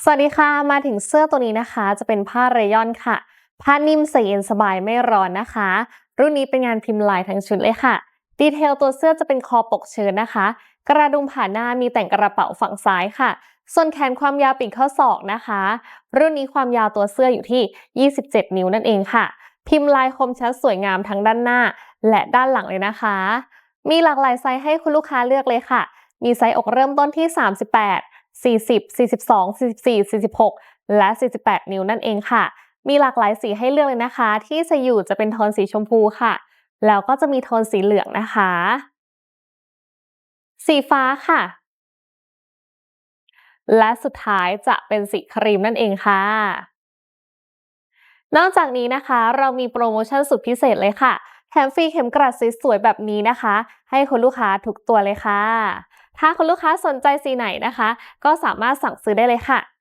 สวัสดีค่ะ มาถึงเสื้อตัวนี้นะคะ จะเป็นผ้าเรยอนค่ะ ผ้านิ่มใส่เย็นสบายไม่ร้อนนะคะ รุ่นนี้เป็นงานพิมพ์ลายทั้งชุดเลยค่ะ ดีเทลตัวเสื้อจะเป็นคอปกเชิ้ตนะคะ กระดุมผ่าหน้ามีแต่งกระเป๋าฝั่งซ้ายค่ะ ส่วนแขนความยาวปีกข้อศอกนะคะ รุ่นนี้ความยาวตัวเสื้ออยู่ที่ 27 นิ้วนั่นเองค่ะ พิมพ์ลายคมชัดสวยงามทั้งด้านหน้า และด้านหลังเลยนะคะ มีหลากหลายไซส์ให้คุณลูกค้าเลือกเลยค่ะ มีไซส์อกเริ่มต้นที่ 38 40 42 44 46 และ 48 นิ้วนั่นเองค่ะ มีหลากหลายสีให้เลือกเลยนะคะ ที่จะอยู่จะเป็นโทนสีชมพูค่ะ แล้วก็จะมีโทนสีเหลืองนะคะ สีฟ้าค่ะ และสุดท้ายจะเป็นสีครีมนั่นเองค่ะ นอกจากนี้นะคะ เรามีโปรโมชั่นสุดพิเศษเลยค่ะแถมฟรีเข็มกลัดสวยๆแบบนี้นะคะ ให้คุณลูกค้าทุกตัวเลยค่ะ ถ้าคุณลูกค้าสนใจสีไหนนะคะ ก็สามารถสั่งซื้อได้เลยค่ะ